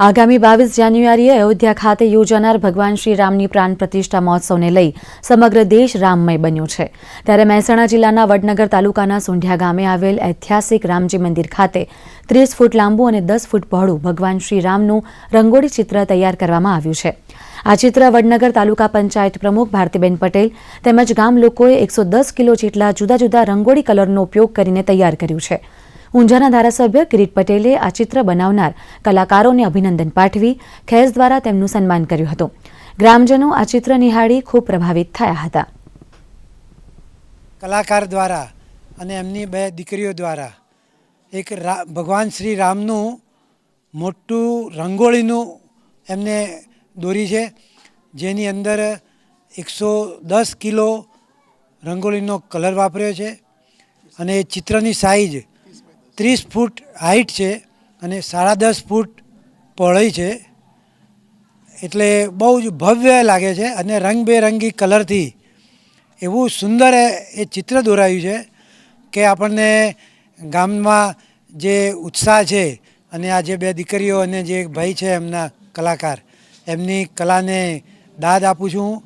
આગામી બાવીસ જાન્યુઆરીએ અયોધ્યા ખાતે યોજાનાર ભગવાન શ્રી રામની પ્રાણ પ્રતિષ્ઠા મહોત્સવને લઈ સમગ્ર દેશ રામમય બન્યો છે. ત્યારે મહેસાણા જિલ્લાના વડનગર તાલુકાના સુંઢિયા ગામે આવેલ ઐતિહાસિક રામજી મંદિર ખાતે ત્રીસ ફૂટ લાંબુ અને દસ ફૂટ પહોળું ભગવાન શ્રી રામનું રંગોળી ચિત્ર તૈયાર કરવામાં આવ્યું છે. આ ચિત્ર વડનગર તાલુકા પંચાયત પ્રમુખ ભારતીબેન પટેલ તેમજ ગામ લોકોએ એકસો દસ કિલો જેટલા જુદા જુદા રંગોળી કલરનો ઉપયોગ કરીને તૈયાર કર્યું છે. ઊંઝાના ધારાસભ્ય કિરીટ પટેલે આ ચિત્ર બનાવનાર કલાકારોને અભિનંદન પાઠવી ખેસ દ્વારા તેમનું સન્માન કર્યું હતું. ગ્રામજનો આ ચિત્ર નિહાળી ખૂબ પ્રભાવિત થયા હતા. કલાકાર દ્વારા અને એમની બે દીકરીઓ દ્વારા એક ભગવાન શ્રી રામનું મોટું રંગોળીનું એમને દોરી છે, જેની અંદર એકસો દસ કિલો રંગોળીનો કલર વાપર્યો છે અને એ ચિત્રની સાઈઝ ત્રીસ ફૂટ હાઇટ છે અને સાડા દસ ફૂટ પહોળાઈ છે. એટલે બહુ જ ભવ્ય લાગે છે અને રંગબેરંગી કલરથી એવું સુંદર એ ચિત્ર દોરાયું છે કે આપણને ગામમાં જે ઉત્સાહ છે અને આ જે બે દીકરીઓ અને જે ભાઈ છે એમના કલાકાર એમની કલાને દાદ આપું છું.